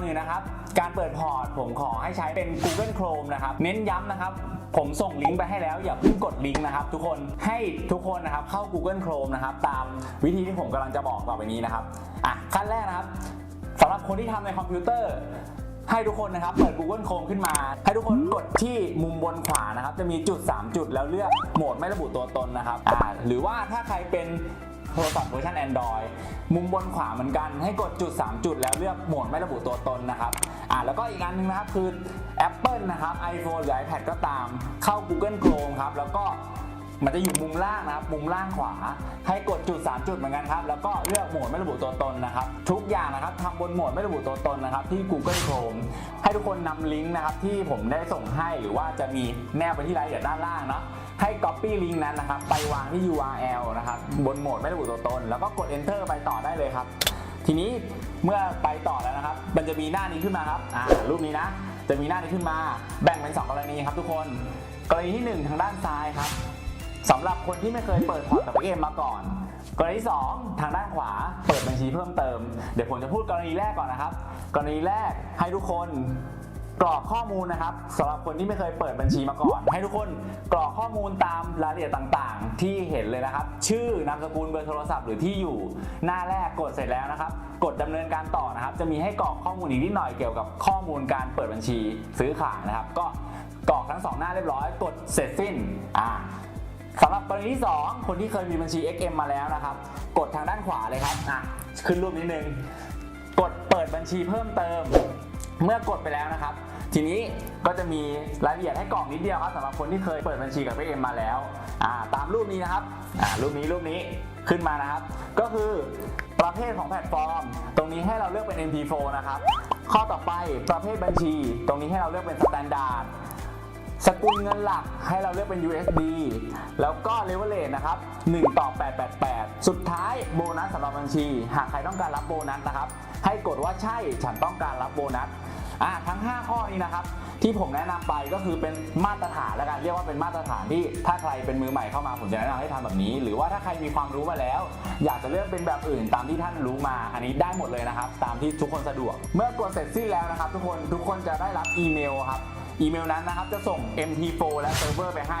อนอื่นนะครับ การเปิดพอร์ตผมขอให้ใช้เป็น Google Chrome นะครับ เน้นย้ำนะครับ ผมส่งลิงก์ไปให้แล้ว อย่าเพิ่งกดลิงก์นะครับ ทุกคนให้ทุกคนนะครับเข้า Google Chrome นะครับ ตามวิธีที่ผมกำลังจะบอกต่อไปนี้นะครับอะขั้นแรกนะครับสำหรับคนที่ทำในคอมพิวเตอร์ให้ทุกคนนะครับเปิด Google Chrome ขึ้นมา ให้ทุกคนกดที่มุมบนขวานะครับ จะมีจุด 3 จุดแล้วเลือกโหมดไม่ระบุตัวตนนะครับอ่าหรือว่าถ้าใครเป็น โทรศัพท์เวอร์ชัน Android มุมบนขวาเหมือนกันให้กดจุด 3 จุดแล้วเลือกโหมดไม่ระบุตัวตนนะครับอ่าแล้วก็อีกอันหนึงนะครับคือ Apple นะครับ iPhone หรือ iPad ก็ตาม เข้า Google Chrome ครับแล้วก็มันจะอยู่มุมล่างนะครับ มุมล่างขวา ให้กดจุด 3 จุดเหมือนกันครับ แล้วก็เลือกโหมดไม่ระบุตัวตนนะครับ ทุกอย่างนะครับทำบนโหมดไม่ระบุตัวตนนะครับ ที่ Google Chrome ให้ทุกคนนำลิงก์นะครับที่ผมได้ส่งให้หรือว่าจะมีแนบไปที่รายละเอียดด้านล่างเนาะ ให้ Copy ลิงก์นั้นนะครับไปวางที่ URL นะครับบนโหมดไม่ระบุตัวตน แล้วก็กด Enter ไปต่อได้เลยครับ ทีนี้เมื่อไปต่อแล้วนะครับ มันจะมีหน้านี้ขึ้นมาครับอ่ารูปนี้นะ จะมีหน้านี้ขึ้นมาแบ่งเป็นสองกรณีครับทุกคน กรณีที่หนึ่งทางด้านซ้ายครับสำหรับคนที่ไม่เคยเปิดพอร์ตกับเอ็มมาก่อนกรณีที่2ทางด้านขวาเปิดบัญชีเพิ่มเติม เดี๋ยวผมจะพูดกรณีแรกก่อนนะครับ กรณีแรกให้ทุกคน กรอกข้อมูลนะครับสำหรับคนที่ไม่เคยเปิดบัญชีมาก่อน ให้ทุกคนกรอกข้อมูลตามรายละเอียดต่างๆ ที่เห็นเลยนะครับ ชื่อนามสกุลเบอร์โทรศัพท์หรือที่อยู่ หน้าแรกกดเสร็จแล้วนะครับ กดดำเนินการต่อนะครับ จะมีให้กรอกข้อมูลอีกนิดหน่อยเกี่ยวกับข้อมูลการเปิดบัญชีซื้อขายนะครับ ก็กรอกทั้งสองหน้าเรียบร้อย กดเสร็จสิ้นอ่าสำหรับกรณีที่ 2 คนที่เคยมีบัญชี XM มาแล้วนะครับ กดทางด้านขวาเลยครับอะขึ้นรูปนิดนึง กดเปิดบัญชีเพิ่มเติม เมื่อกดไปแล้วนะครับ ทีนี้ก็จะมีรายละเอียดให้กรอกนิดเดียวครับสำหรับคนที่เคยเปิดบัญชีกับ XM มมาแล้วตามรูปนี้นะครับรูปนี้รูปนี้ขึ้นมานะครับ ก็คือประเภทของแพลตฟอร์ม ตรงนี้ให้เราเลือกเป็น MP4 นะครับ ข้อต่อไปประเภทบัญชี ตรงนี้ให้เราเลือกเป็น Standard สกุลเงินหลักให้เราเลือกเป็น USD แล้วก็ leverage นะครับ 1 ต่อ 888 สุดท้ายโบนัสสำหรับบัญชี หากใครต้องการรับโบนัสนะครับ ให้กดว่าใช่ฉันต้องการรับโบนัส อะทั้ง 5 ข้อนี้นะครับที่ผมแนะนำไปก็คือเป็นมาตรฐานแล้วกันเรียกว่าเป็นมาตรฐานที่ถ้าใครเป็นมือใหม่เข้ามาผมจะแนะนำให้ทำแบบนี้ หรือว่าถ้าใครมีความรู้มาแล้ว อยากจะเลือกเป็นแบบอื่นตามที่ท่านรู้มา อันนี้ได้หมดเลยนะครับ ตามที่ทุกคนสะดวก เมื่อกดเสร็จสิ้นแล้วนะครับ ทุกคนทุกคนจะได้รับอีเมลครับอีเมลนั้นนะครับจะส่ง MT4 และเซิร์ฟเวอร์ไปให้